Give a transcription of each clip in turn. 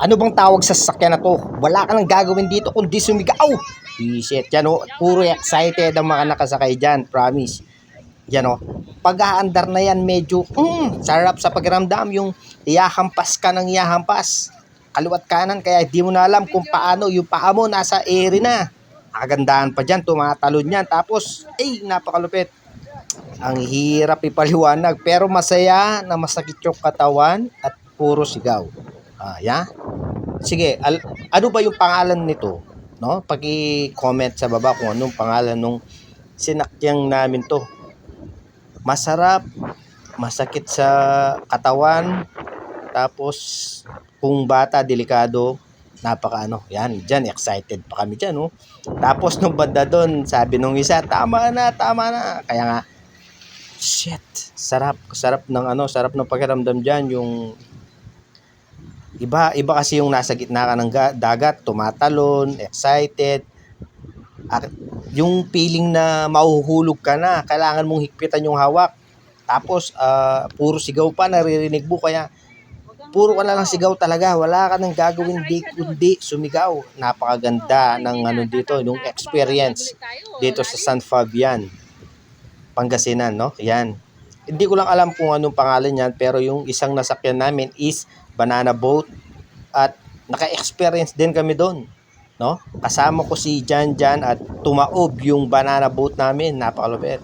Ano bang tawag sa sasakyan na to? Wala ka nang gagawin dito kundi sumigaw. Shit, yan o. Puro excited ang mga nakasakay dyan. Promise. Yan o. Pag aandar na yan, medyo, mm, sarap sa pakiramdam. Yung iyahampas ka ng iyahampas. Kaliwat kanan, kaya di mo na alam kung paano yung paa mo nasa ere na. Kagandahan pa dyan, tumatalon yan. Tapos, ay, napakalupit. Ang hirap ipaliwanag, pero masaya na masakit yung katawan at puro sigaw. Ah, ya? Sige, al- ano ba yung pangalan nito? No? Paki-comment sa baba kung anong pangalan nung sinakyang namin to. Masarap, masakit sa katawan, tapos kung bata, delikado, napaka ano, yan, dyan, excited pa kami dyan, no? Tapos nung banda doon, sabi nung isa, tama na, tama na. Kaya nga, shit, sarap, sarap ng ano, sarap ng pakiramdam dyan, yung iba, iba kasi yung nasa gitna ka ng ga- dagat, tumatalon, excited, at yung feeling na mahuhulog ka na, kailangan mong higpitan yung hawak. Tapos, ah, puro sigaw pa, naririnig mo, kaya puro ka na lang sigaw talaga. Wala ka nang gagawin di kundi sumigaw. Napakaganda ng ano dito, yung experience dito sa San Fabian, Pangasinan, no? Yan. Hindi ko lang alam kung anong pangalan yan, pero yung isang nasakyan namin is Banana Boat at naka-experience din kami doon. No? Kasama ko si Jan Jan at tumaob yung banana boat namin. Napakalupit.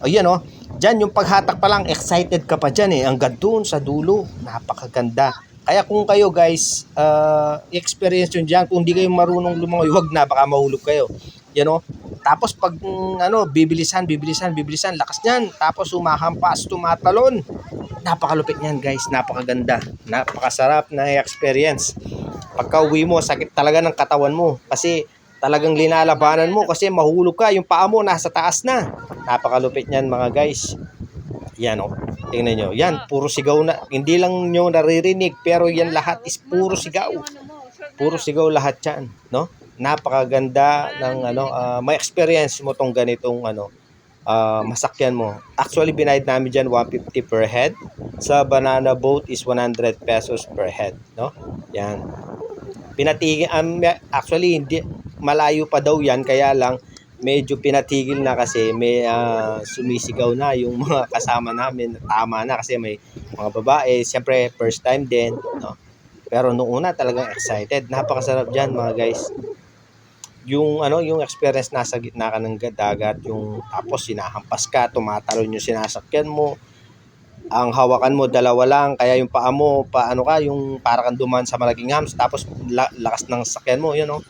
O yan o. Diyan yung paghatak pa lang, excited ka pa dyan eh. Hanggang doon sa dulo. Napakaganda. Kaya kung kayo guys, uh, experience yun dyan. Kung di kayo marunong lumangoy, wag na, baka mahulog kayo. Yan o. Tapos pag mm, ano, bibilisan, bibilisan, bibilisan, lakas niyan. Tapos umahampas, tumatalon. Napakalupit niyan guys, napakaganda. Napakasarap na experience. Pagka uwi mo, sakit talaga ng katawan mo. Kasi talagang linalabanan mo kasi mahulog ka. Yung paa mo nasa taas na. Napakalupit niyan mga guys. Yan o. Tingnan nyo. Yan, puro sigaw na. Hindi lang nyo naririnig pero yan lahat is puro sigaw. Puro sigaw lahat yan. No? Napakaganda ng ano, ah, may experience mo tong ganitong ano, ah, masakyan mo. Actually, binayad namin dyan 150 per head. Sa banana boat is 100 pesos per head. No? Yan pinatigil um, actually hindi malayo pa daw yan kaya lang medyo pinatigil na kasi may ah, sumisigaw na yung mga kasama namin tama na kasi may mga babae siyempre first time din no pero nung una talagang excited napakasarap diyan mga guys yung ano yung experience nasa gitna ka ng dagat yung tapos sinahampas ka tumatalon yung sinasakyan mo ang hawakan mo dalawa lang kaya yung paa mo paano ka yung para kang duman sa malaking hams tapos la- lakas ng sakyan mo yun oh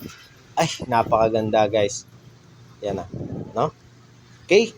ay napakaganda guys. Yan na no? Okay